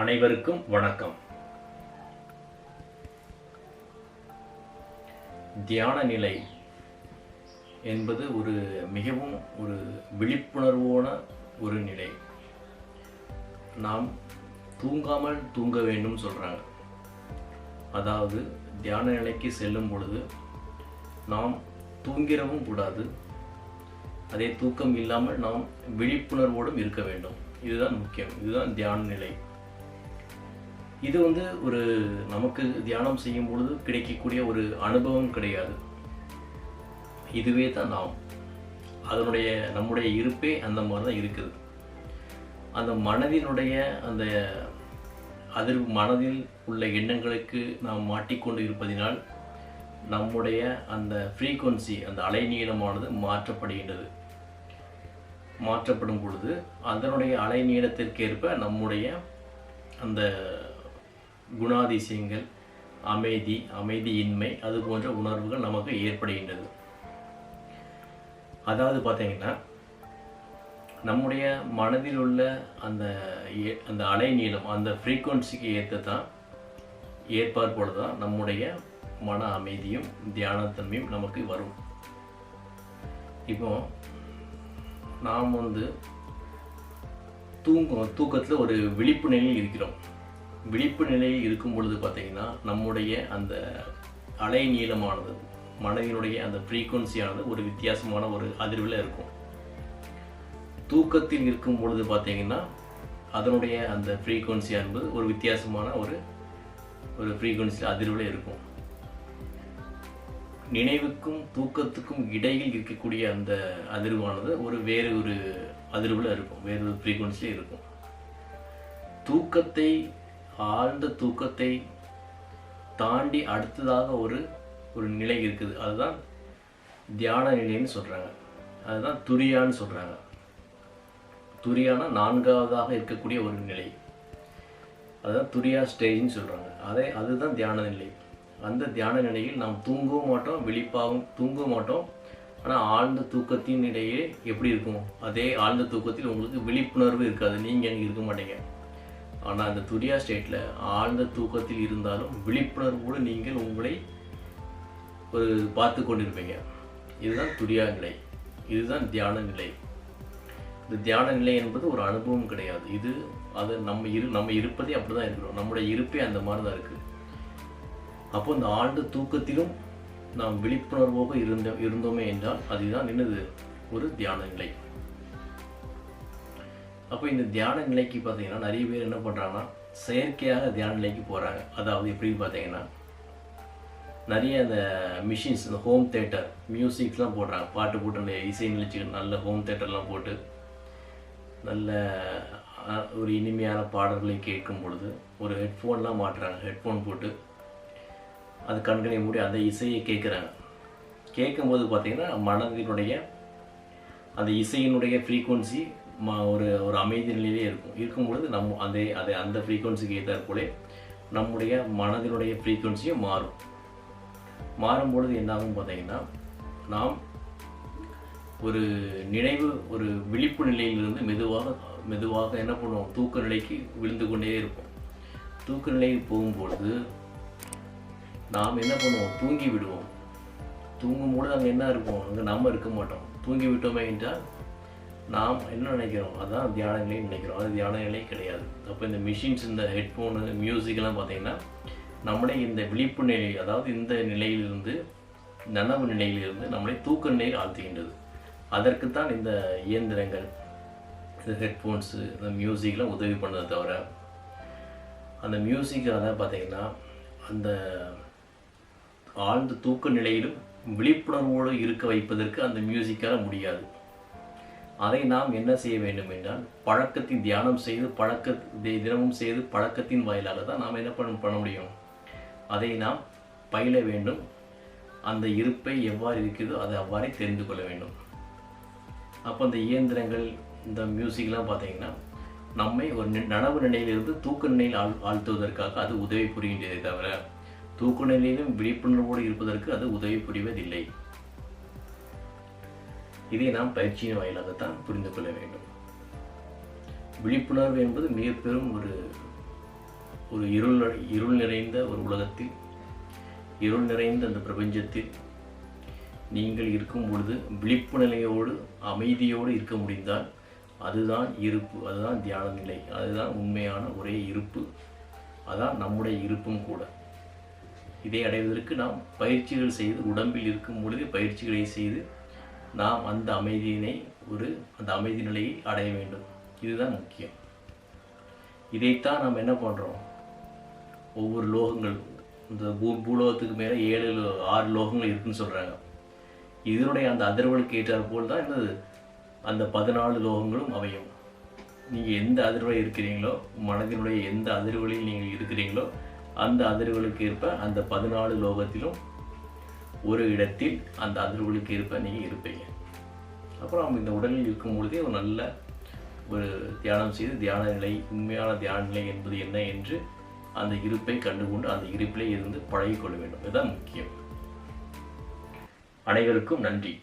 அனைவருக்கும் வணக்கம். தியான நிலை என்பது ஒரு மிகவும் ஒரு விழிப்புணர்வோன ஒரு நிலை. நாம் தூங்காமல் தூங்க வேண்டும் சொல்கிறாங்க அதாவது தியான நிலைக்கு செல்லும் பொழுது நாம் தூங்கிடவும் கூடாது. அதே தூக்கம் இல்லாமல் நாம் விழிப்புணர்வோடும் இருக்க வேண்டும். இதுதான் முக்கியம். இதுதான் தியான நிலை. இது வந்து ஒரு நமக்கு தியானம் செய்யும் பொழுது கிடைக்கக்கூடிய ஒரு அனுபவம் கிடையாது. இதுவே தான் நாம். அதனுடைய நம்முடைய இருப்பே அந்த மாதிரி தான் இருக்குது. அந்த மனதினுடைய அந்த அதிர் மனதில் உள்ள எண்ணங்களுக்கு நாம் மாட்டிக்கொண்டு இருப்பதினால் நம்முடைய அந்த ஃப்ரீக்குவன்சி அந்த அலைநீளமானது மாற்றப்படுகின்றது. மாற்றப்படும் பொழுது அதனுடைய அலைநீளத்திற்கேற்ப நம்முடைய அந்த குணாதிசயங்கள் அமைதி அமைதியின்மை அது போன்ற உணர்வுகள் நமக்கு ஏற்படுகின்றது. அதாவது பார்த்தீங்கன்னா நம்முடைய மனதில் உள்ள அந்த ஏ- அந்த அலைநீளம் அந்த ஃப்ரீக்குவன்சிக்கு ஏற்ற தான் ஏற்பாற்போடு தான் நம்முடைய மன அமைதியும் தியானத்தன்மையும் நமக்கு வரும். இப்போ நாம் வந்து தூங்கும் தூக்கத்தில் ஒரு விழிப்பு நிலையில் இருக்கிறோம். விழிப்பு நிலையில் இருக்கும் பொழுது பார்த்தீங்கன்னா நம்முடைய அந்த அலை நீளமானது மனதினுடைய அந்த ஃப்ரீக்குவன்சியானது ஒரு வித்தியாசமான ஒரு அதிர்வில் இருக்கும். தூக்கத்தில் இருக்கும் பொழுது பார்த்தீங்கன்னா அதனுடைய அந்த ஃப்ரீக்குவன்சி என்பது ஒரு வித்தியாசமான ஒரு ஒரு ஃப்ரீக்குவன்சி அதிர்வில் இருக்கும். நினைவுக்கும் தூக்கத்துக்கும் இடையில் இருக்கக்கூடிய அந்த அதிர்வானது ஒரு வேறு ஒரு அதிர்வில் இருக்கும் வேறு ஒரு ஃப்ரீக்குவன்சியில் இருக்கும். தூக்கத்தை ஆழ்ந்த தூக்கத்தை தாண்டி அடுத்ததாக ஒரு ஒரு நிலை இருக்குது. அதுதான் தியான நிலைன்னு சொல்கிறாங்க அதுதான் துரியான்னு சொல்கிறாங்க துரியானா நான்காவதாக இருக்கக்கூடிய ஒரு நிலை. அதுதான் துரியா ஸ்டேஜ்னு சொல்கிறாங்க அதே அதுதான் தியான நிலை. அந்த தியான நிலையில் நாம் தூங்கவும் மாட்டோம் விழிப்பாகவும் தூங்க மாட்டோம். ஆனால் ஆழ்ந்த தூக்கத்தின் இடையே எப்படி இருக்கும்? அதே ஆழ்ந்த தூக்கத்தில் உங்களுக்கு விழிப்புணர்வு இருக்காது. நீங்கள் இருக்க மாட்டீங்க. ஆனால் அந்த துரியா ஸ்டேட்டில் ஆழ்ந்த தூக்கத்தில் இருந்தாலும் விழிப்புணர்வோடு நீங்கள் உங்களை ஒரு பார்த்து கொண்டிருப்பீங்க. இதுதான் துரியா நிலை. இதுதான் தியான நிலை. இந்த தியான நிலை என்பது ஒரு அனுபவம் கிடையாது. இது அது நம்ம இரு நம்ம இருப்பதே அப்படி தான் இருக்கிறோம். நம்முடைய இருப்பே அந்த மாதிரி தான் இருக்குது அப்போ இந்த ஆழ்ந்த தூக்கத்திலும் நாம் விழிப்புணர்வோக இருந்த இருந்தோமே என்றால் அதுதான் என்னது? ஒரு தியான நிலை. அப்போ இந்த தியான நிலைக்கு பார்த்தீங்கன்னா நிறைய பேர் என்ன பண்ணுறாங்கன்னா செயற்கையாக தியான நிலைக்கு போகிறாங்க அதாவது எப்படின்னு பார்த்தீங்கன்னா நிறைய அந்த மிஷின்ஸ் இந்த ஹோம் தேட்டர் மியூசிக்ஸ்லாம் போடுறாங்க. பாட்டு போட்டு அந்த இசை நிகழ்ச்சிகள் நல்ல ஹோம் தேட்டர்லாம் போட்டு நல்ல ஒரு இனிமையான பாடல்களை கேட்கும் பொழுது ஒரு ஹெட்ஃபோன்லாம் மாட்டுறாங்க. ஹெட்ஃபோன் போட்டு அது கண்களை மூடி அந்த இசையை கேட்குறாங்க கேட்கும்போது பார்த்தீங்கன்னா மனதினுடைய அந்த இசையினுடைய ஃப்ரீக்குவன்சி ஒரு ஒரு அமைதி நிலையிலே இருக்கும். இருக்கும் பொழுது நம்ம அதே அதை அந்த ஃப்ரீக்குவன்சிக்கு ஏற்றாற் நம்முடைய மனதினுடைய ஃப்ரீக்குவன்சியும் மாறும். மாறும் பொழுது என்னாகும் பார்த்தீங்கன்னா நாம் ஒரு நினைவு ஒரு விழிப்பு நிலையிலிருந்து மெதுவாக மெதுவாக என்ன பண்ணுவோம்? தூக்க நிலைக்கு விழுந்து கொண்டே இருப்போம். தூக்க நிலைக்கு போகும்பொழுது நாம் என்ன பண்ணுவோம்? தூங்கி விடுவோம். தூங்கும்பொழுது அங்கே என்ன இருப்போம் அங்கே நம்ம இருக்க மாட்டோம். தூங்கி விட்டோமே என்றால் நாம் என்ன நினைக்கிறோம்? அதான் தியான நிலை நினைக்கிறோம். அது தியான நிலை கிடையாது. அப்போ இந்த மிஷின்ஸ் இந்த ஹெட்ஃபோனு மியூசிக்லாம் பார்த்தீங்கன்னா நம்மளை இந்த விழிப்பு நிலை அதாவது இந்த நிலையிலிருந்து நனவு நிலையிலிருந்து நம்மளை தூக்க நிலையில் ஆழ்த்துகின்றது. அதற்குத்தான் இந்த இயந்திரங்கள் இந்த ஹெட்ஃபோன்ஸு இந்த மியூசிக்லாம் உதவி பண்ணதை தவிர அந்த மியூசிக் அதான் பார்த்தீங்கன்னா அந்த ஆழ்ந்த தூக்க நிலையிலும் விழிப்புணர்வோடு இருக்க வைப்பதற்கு அந்த மியூசிக்கால் முடியாது. அதை நாம் என்ன செய்ய வேண்டும் என்றால் பழக்கத்தின் தியானம் செய்து பழக்க தினமும் செய்து பழக்கத்தின் வாயிலாக தான் நாம் என்ன பண்ண பண்ண முடியும்? அதை நாம் பயில வேண்டும். அந்த இருப்பை எவ்வாறு இருக்கிறதோ அதை அவ்வாறே தெரிந்து கொள்ள வேண்டும். அப்போ இந்த இயந்திரங்கள் இந்த மியூசிக்லாம் பார்த்தீங்கன்னா நம்மை ஒரு நனவு நிலையிலிருந்து தூக்க நிலையில் ஆழ் ஆழ்த்துவதற்காக அது உதவி புரிகின்றதே தவிர தூக்க நிலையிலும் விழிப்புணர்வோடு இருப்பதற்கு அது உதவி புரிவதில்லை. இதை நாம் பயிற்சியின் வாயிலாக தான் புரிந்து கொள்ள வேண்டும். விழிப்புணர்வு என்பது மிக பெரும் ஒரு ஒரு இருள் இருள் நிறைந்த ஒரு உலகத்தில் இருள் நிறைந்த அந்த பிரபஞ்சத்தில் நீங்கள் இருக்கும் பொழுது விழிப்பு நிலையோடு அமைதியோடு இருக்க முடிந்தால் அதுதான் இருப்பு அதுதான் தியான நிலை அதுதான் உண்மையான ஒரே இருப்பு அதான் நம்முடைய இருப்பும் கூட. இதை அடைவதற்கு நாம் பயிற்சிகள் செய்து உடம்பில் இருக்கும் பொழுது பயிற்சிகளை செய்து நாம் அந்த அமைதியினை ஒரு அந்த அமைதி நிலையை அடைய வேண்டும். இதுதான் முக்கியம். இதைத்தான் நாம் என்ன பண்ணுறோம் ஒவ்வொரு லோகங்கள் இந்த பூ பூலோகத்துக்கு மேலே ஏழு ஆறு லோகங்கள் இருக்குன்னு சொல்கிறாங்க இதனுடைய அந்த அதிர்வலுக்கு ஏற்றார் போல் தான் என்னது? அந்த பதினாலு லோகங்களும் அமையும். நீங்கள் எந்த அதிர்வில் இருக்கிறீங்களோ மனதினுடைய எந்த அதிர்வலையில் நீங்கள் இருக்கிறீங்களோ அந்த அதிர்வுகளுக்கு ஏற்ப அந்த பதினாலு லோகத்திலும் ஒரு இடத்தில் அந்த அதிர்வுகளுக்கு ஏற்ப நீங்கள் இருப்பீங்க. அப்புறம் இந்த உடலில் இருக்கும் பொழுதே ஒரு நல்ல ஒரு தியானம் செய்து தியான நிலை உண்மையான தியான நிலை என்பது என்ன என்று அந்த இருப்பை கண்டுகொண்டு அந்த இருப்பிலே இருந்து பழகிக்கொள்ள வேண்டும். இதுதான் முக்கியம். அனைவருக்கும் நன்றி.